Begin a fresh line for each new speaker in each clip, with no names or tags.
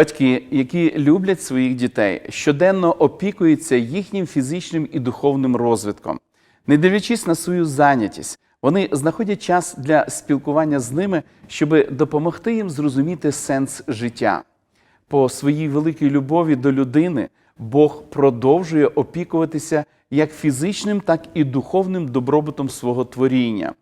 Батьки, які люблять своїх дітей, щоденно опікуються їхнім фізичним і духовним розвитком. Не дивлячись на свою зайнятість, вони знаходять час для спілкування з ними, щоб допомогти їм зрозуміти сенс життя. По своїй великій любові до людини Бог продовжує опікуватися як фізичним, так і духовним добробутом свого творіння.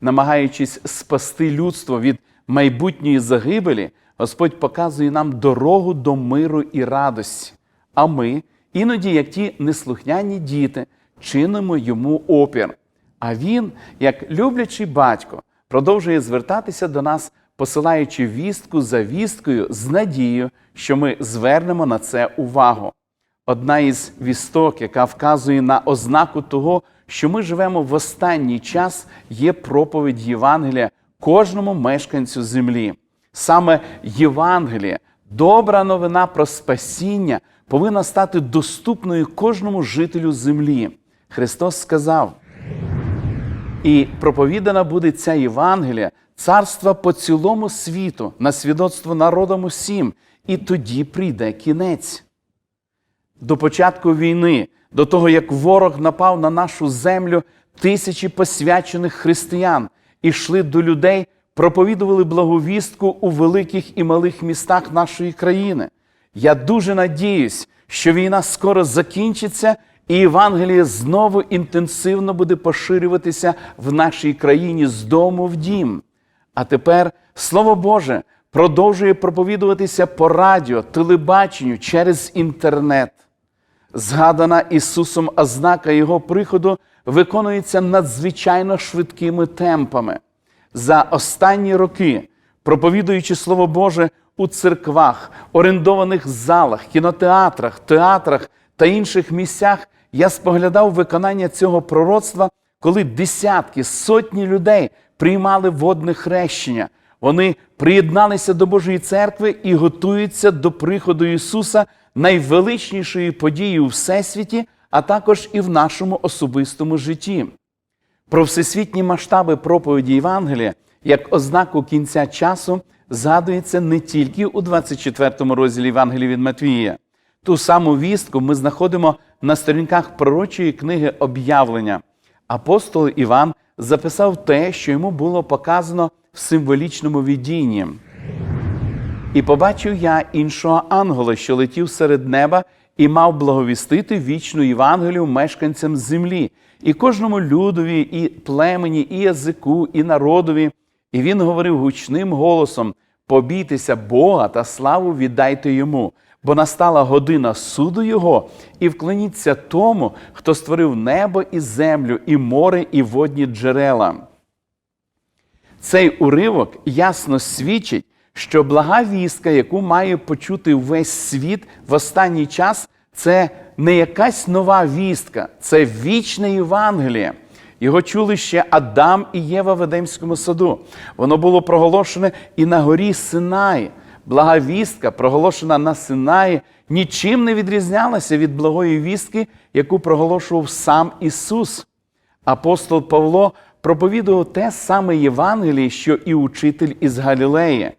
Намагаючись спасти людство від майбутньої загибелі, Господь показує нам дорогу до миру і радості. А ми, іноді, як ті неслухняні діти, чинимо йому опір. А він, як люблячий батько, продовжує звертатися до нас, посилаючи вістку за вісткою з надією, що ми звернемо на це увагу. Одна із вісток, яка вказує на ознаку того, що ми живемо в останній час, є проповідь Євангелія кожному мешканцю землі. Саме Євангеліє, добра новина про спасіння, повинна стати доступною кожному жителю землі. Христос сказав: і проповідана буде ця Євангелія, царства по цілому світу, на свідоцтво народам усім, і тоді прийде кінець. До початку війни, до того як ворог напав на нашу землю, тисячі посвячених християн ішли до людей, проповідували благовістку у великих і малих містах нашої країни. Я дуже надіюсь, що війна скоро закінчиться, і Євангеліє знову інтенсивно буде поширюватися в нашій країні з дому в дім. А тепер Слово Боже продовжує проповідуватися по радіо, телебаченню через інтернет. Згадана Ісусом ознака Його приходу виконується надзвичайно швидкими темпами. За останні роки, проповідуючи Слово Боже у церквах, орендованих залах, кінотеатрах, театрах та інших місцях, я споглядав виконання цього пророцтва, коли десятки, сотні людей приймали водне хрещення. Вони приєдналися до Божої церкви і готуються до приходу Ісуса найвеличнішої події у всесвіті, а також і в нашому особистому житті. Про всесвітні масштаби проповіді Євангелія як ознаку кінця часу згадується не тільки у 24 розділі Євангелія від Матвія. Ту саму вістку ми знаходимо на сторінках пророчої книги об'явлення. Апостол Іван записав те, що йому було показано в символічному видінні. І побачив я іншого ангела, що летів серед неба, і мав благовістити вічну Євангелію мешканцям землі, і кожному людові, і племені, і язику, і народові. І він говорив гучним голосом: побійтеся Бога та славу віддайте йому, бо настала година суду Його, і вклоніться тому, хто створив небо і землю, і море, і водні джерела. Цей уривок ясно свідчить, що блага вістка, яку має почути весь світ в останній час, це не якась нова вістка, це вічне Євангеліє. Його чули ще Адам і Єва в Едемському саду. Воно було проголошене і на горі Синай. Блага вістка, проголошена на Синаї, нічим не відрізнялася від благої вістки, яку проголошував сам Ісус. Апостол Павло проповідував те саме Євангеліє, що і учитель із Галілеї.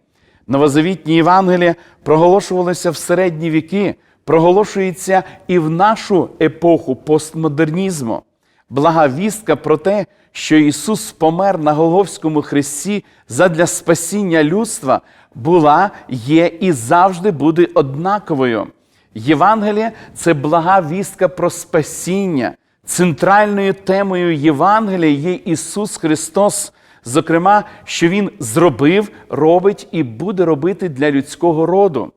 Новозавітні Євангелія проголошувалися в середні віки, проголошується і в нашу епоху постмодернізму. Блага вістка про те, що Ісус помер на Голговському хресті задля спасіння людства, була, є і завжди буде однаковою. Євангеліє це блага вістка про спасіння. Центральною темою Євангелія є Ісус Христос, зокрема, що Він зробив, робить і буде робити для людського роду.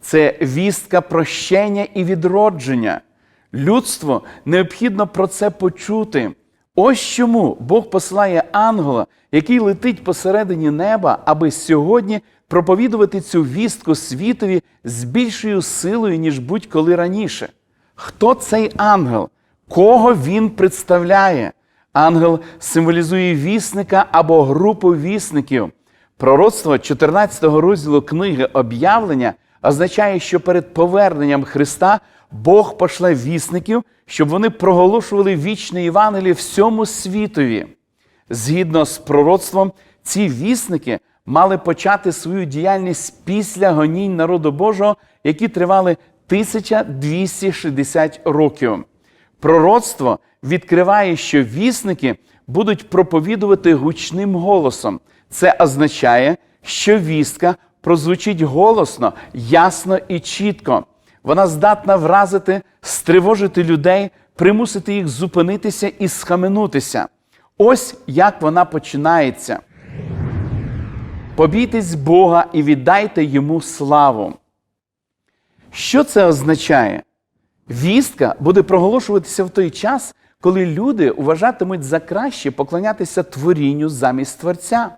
Це вістка прощення і відродження. Людство необхідно про це почути. Ось чому Бог посилає ангела, який летить посередині неба, аби сьогодні проповідувати цю вістку світові з більшою силою, ніж будь-коли раніше. Хто цей ангел? Кого він представляє? Ангел символізує вісника або групу вісників. Пророцтво 14 розділу книги об'явлення означає, що перед поверненням Христа Бог пошле вісників, щоб вони проголошували вічне Євангеліє всьому світові. Згідно з пророцтвом, ці вісники мали почати свою діяльність після гонінь народу Божого, які тривали 1260 років. Пророцтво відкриває, що вісники будуть проповідувати гучним голосом. Це означає, що вістка прозвучить голосно, ясно і чітко. Вона здатна вразити, стривожити людей, примусити їх зупинитися і схаменутися. Ось як вона починається. Побійтесь Бога і віддайте йому славу. Що це означає? Вістка буде проголошуватися в той час, коли люди вважатимуть за краще поклонятися творінню замість Творця.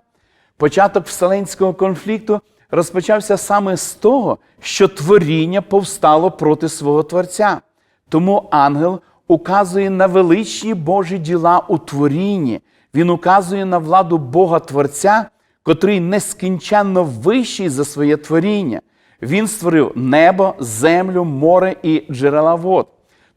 Початок вселенського конфлікту розпочався саме з того, що творіння повстало проти свого Творця. Тому ангел указує на величні Божі діла у творінні. Він указує на владу Бога Творця, котрий нескінченно вищий за своє творіння. Він створив небо, землю, море і джерела вод.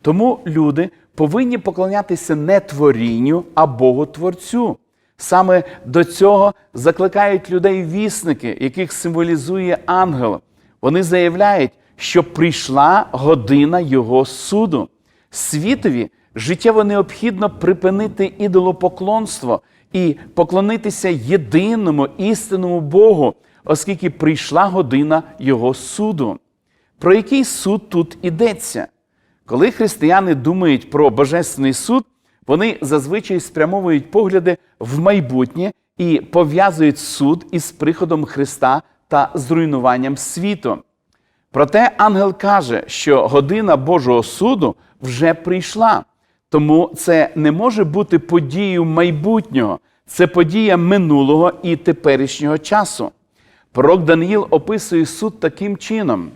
Тому люди повинні поклонятися не творінню, а Богу Творцю. Саме до цього закликають людей вісники, яких символізує ангел. Вони заявляють, що прийшла година його суду. Світові життєво необхідно припинити ідолопоклонство і поклонитися єдиному істинному Богу, оскільки прийшла година Його суду. Про який суд тут ідеться? Коли християни думають про Божественний суд, вони зазвичай спрямовують погляди в майбутнє і пов'язують суд із приходом Христа та зруйнуванням світу. Проте ангел каже, що година Божого суду вже прийшла. Тому це не може бути подією майбутнього, це подія минулого і теперішнього часу. Пророк Даниїл описує суд таким чином.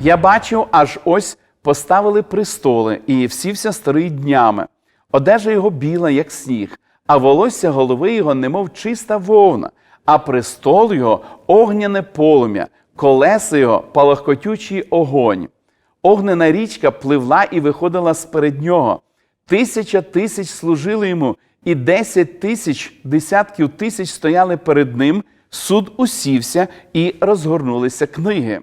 Я бачив, аж ось поставили престоли, і всівся старий днями. Одежа його біла, як сніг, а волосся голови його, немов чиста вовна, а престол його огняне полум'я, колеса його палахкотючий огонь. Огнена річка пливла і виходила сперед нього. Тисяча тисяч служили йому, і десять тисяч десятків тисяч стояли перед ним. Суд усівся і розгорнулися книги.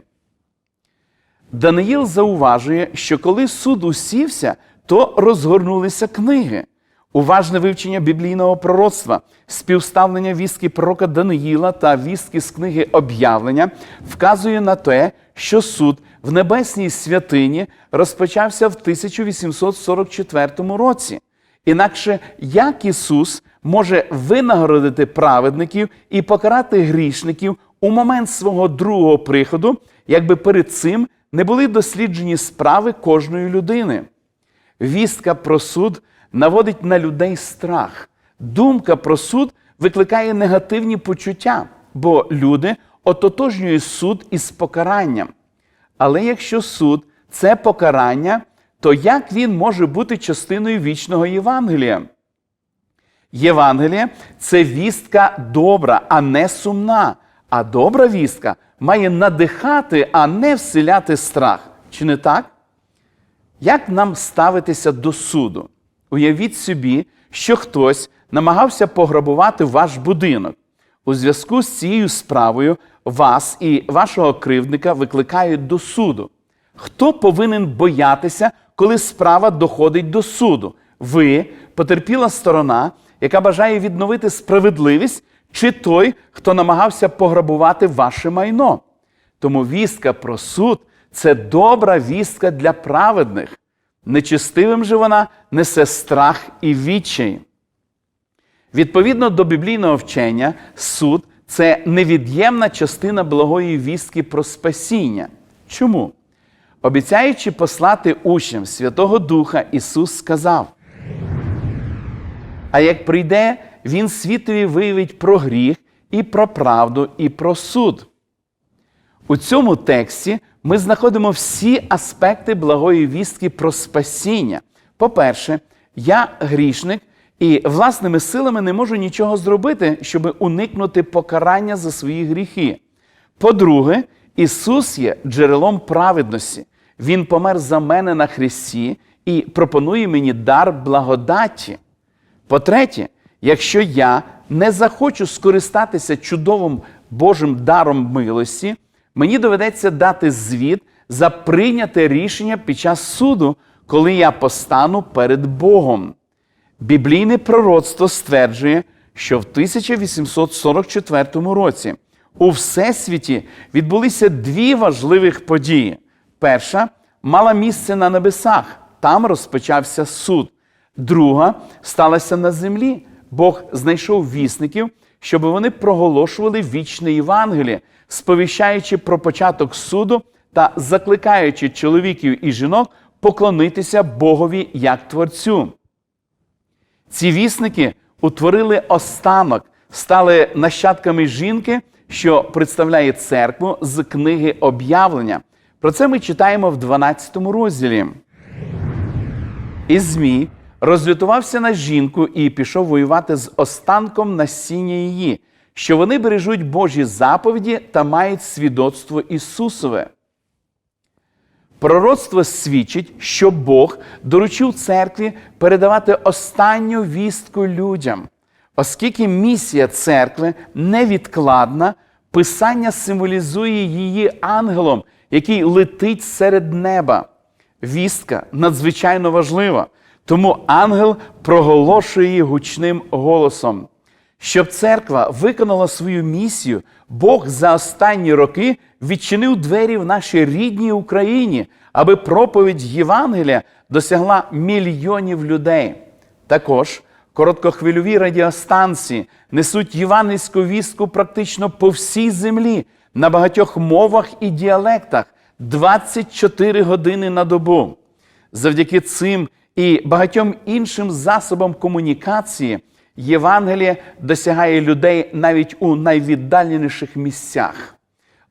Даниїл зауважує, що коли суд усівся, то розгорнулися книги. Уважне вивчення біблійного пророцтва, співставлення вістки пророка Даниїла та вістки з книги об'явлення вказує на те, що суд в небесній святині розпочався в 1844 році. Інакше як Ісус може винагородити праведників і покарати грішників у момент свого другого приходу, якби перед цим не були досліджені справи кожної людини. Вістка про суд наводить на людей страх. Думка про суд викликає негативні почуття, бо люди ототожнюють суд із покаранням. Але якщо суд це покарання, то як він може бути частиною вічного Євангелія? Євангеліє це вістка добра, а не сумна. А добра вістка має надихати, а не вселяти страх. Чи не так? Як нам ставитися до суду? Уявіть собі, що хтось намагався пограбувати ваш будинок. У зв'язку з цією справою вас і вашого кривдника викликають до суду. Хто повинен боятися, коли справа доходить до суду? Ви, потерпіла сторона, яка бажає відновити справедливість, чи той, хто намагався пограбувати ваше майно? Тому вістка про суд це добра вістка для праведних. Нечистивим же вона несе страх і відчай. Відповідно до біблійного вчення, суд це невід'ємна частина благої вістки про спасіння. Чому? Обіцяючи послати учням Святого Духа, Ісус сказав: А як прийде, Він світові виявить про гріх, і про правду, і про суд. У цьому тексті ми знаходимо всі аспекти благої вістки про спасіння. По-перше, я грішник і власними силами не можу нічого зробити, щоб уникнути покарання за свої гріхи. По-друге, Ісус є джерелом праведності. Він помер за мене на Христі і пропонує мені дар благодаті. По-третє, якщо я не захочу скористатися чудовим Божим даром милості, мені доведеться дати звіт за прийняте рішення під час суду, коли я постану перед Богом. Біблійне пророцтво стверджує, що в 1844 році у всесвіті відбулися дві важливих події. Перша мала місце на небесах, там розпочався суд. Друга сталася на землі. Бог знайшов вісників, щоб вони проголошували вічне Євангеліє, сповіщаючи про початок суду та закликаючи чоловіків і жінок поклонитися Богові як Творцю. Ці вісники утворили останок, стали нащадками жінки, що представляє церкву з книги об'явлення. Про це ми читаємо в 12 розділі. І Змій розлютувався на жінку і пішов воювати з останком насіння її, що вони бережуть Божі заповіді та мають свідоцтво Ісусове. Пророцтво свідчить, що Бог доручив церкві передавати останню вістку людям. Оскільки місія церкви невідкладна, Писання символізує її ангелом, який летить серед неба. Вістка надзвичайно важлива, тому ангел проголошує її гучним голосом. Щоб церква виконала свою місію, Бог за останні роки відчинив двері в нашій рідній Україні, аби проповідь Євангелія досягла мільйонів людей. Також короткохвильові радіостанції несуть євангельську вістку практично по всій землі на багатьох мовах і діалектах 24 години на добу. Завдяки цим і багатьом іншим засобам комунікації Євангеліє досягає людей навіть у найвіддаленіших місцях.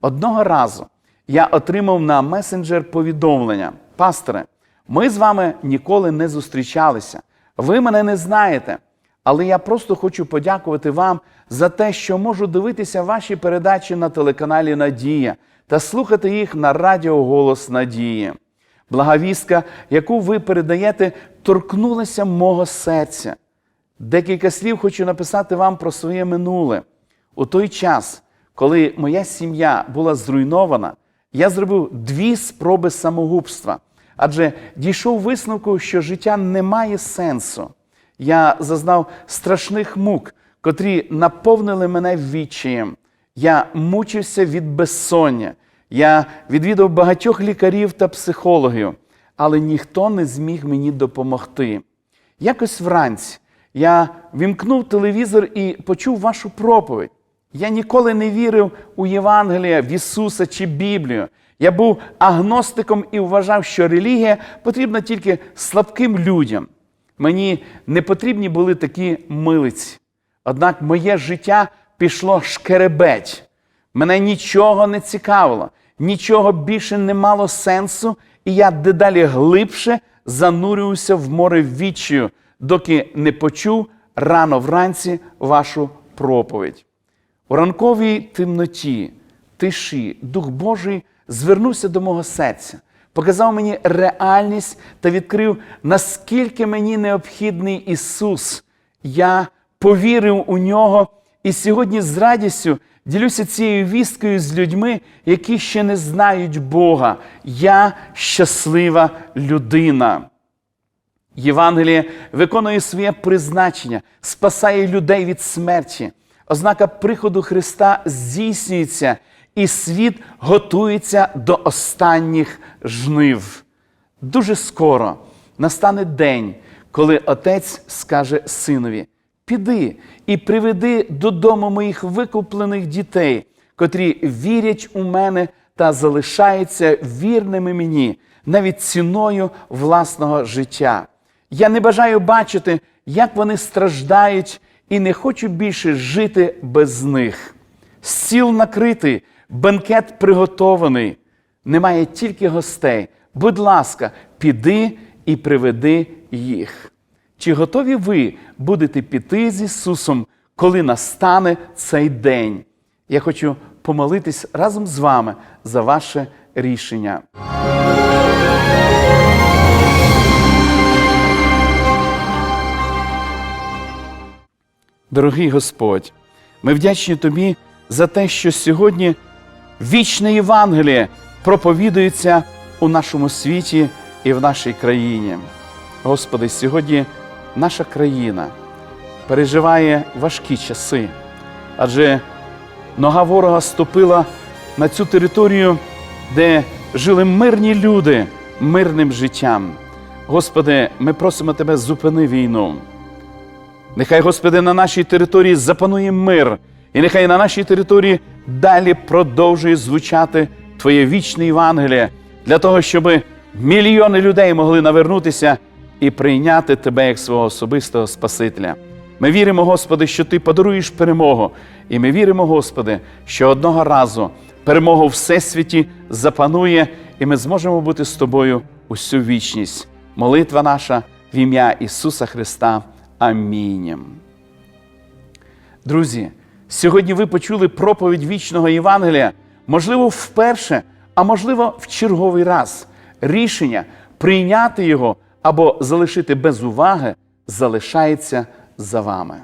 Одного разу я отримав на месенджер повідомлення: Пасторе, ми з вами ніколи не зустрічалися. Ви мене не знаєте. Але я просто хочу подякувати вам за те, що можу дивитися ваші передачі на телеканалі Надія та слухати їх на радіо Голос Надії. Благовістка, яку ви передаєте, торкнулася мого серця. Декілька слів хочу написати вам про своє минуле. У той час, коли моя сім'я була зруйнована, я зробив дві спроби самогубства, адже дійшов висновку, що життя не має сенсу. Я зазнав страшних мук, котрі наповнили мене відчаєм. Я мучився від безсоння. Я відвідав багатьох лікарів та психологів, але ніхто не зміг мені допомогти. Якось вранці я вімкнув телевізор і почув вашу проповідь. Я ніколи не вірив у Євангелія, в Ісуса чи Біблію. Я був агностиком і вважав, що релігія потрібна тільки слабким людям. Мені не потрібні були такі милиці. Однак моє життя пішло шкеребеть. Мене нічого не цікавило, нічого більше не мало сенсу, і я дедалі глибше занурювався в море відчаю, доки не почув рано вранці вашу проповідь. У ранковій темноті, тиші, Дух Божий звернувся до мого серця, показав мені реальність та відкрив, наскільки мені необхідний Ісус. Я повірив у нього і сьогодні з радістю ділюся цією вісткою з людьми, які ще не знають Бога. Я щаслива людина. Євангеліє виконує своє призначення, спасає людей від смерті. Ознака приходу Христа здійснюється, і світ готується до останніх жнив. Дуже скоро настане день, коли отець скаже синові: Піди і приведи додому моїх викуплених дітей, котрі вірять у мене та залишаються вірними мені навіть ціною власного життя. Я не бажаю бачити, як вони страждають, і не хочу більше жити без них. Стіл накритий, бенкет приготований. Немає тільки гостей. Будь ласка, піди і приведи їх. Чи готові ви будете піти з Ісусом, коли настане цей день? Я хочу помолитись разом з вами за ваше рішення. Дорогий Господь, ми вдячні Тобі за те, що сьогодні вічне Євангеліє проповідується у нашому світі і в нашій країні. Господи, сьогодні наша країна переживає важкі часи, адже нога ворога ступила на цю територію, де жили мирні люди мирним життям. Господи, ми просимо Тебе, зупини війну. Нехай, Господи, на нашій території запанує мир, і нехай на нашій території далі продовжує звучати Твоє вічне Євангеліє для того, щоб мільйони людей могли навернутися і прийняти Тебе як свого особистого Спасителя. Ми віримо, Господи, що Ти подаруєш перемогу, і ми віримо, Господи, що одного разу перемога у всесвіті запанує, і ми зможемо бути з Тобою усю вічність. Молитва наша в ім'я Ісуса Христа. Амінь. Друзі, сьогодні ви почули проповідь вічного Євангелія, можливо, вперше, а можливо, в черговий раз. Рішення прийняти його або залишити без уваги залишається за вами.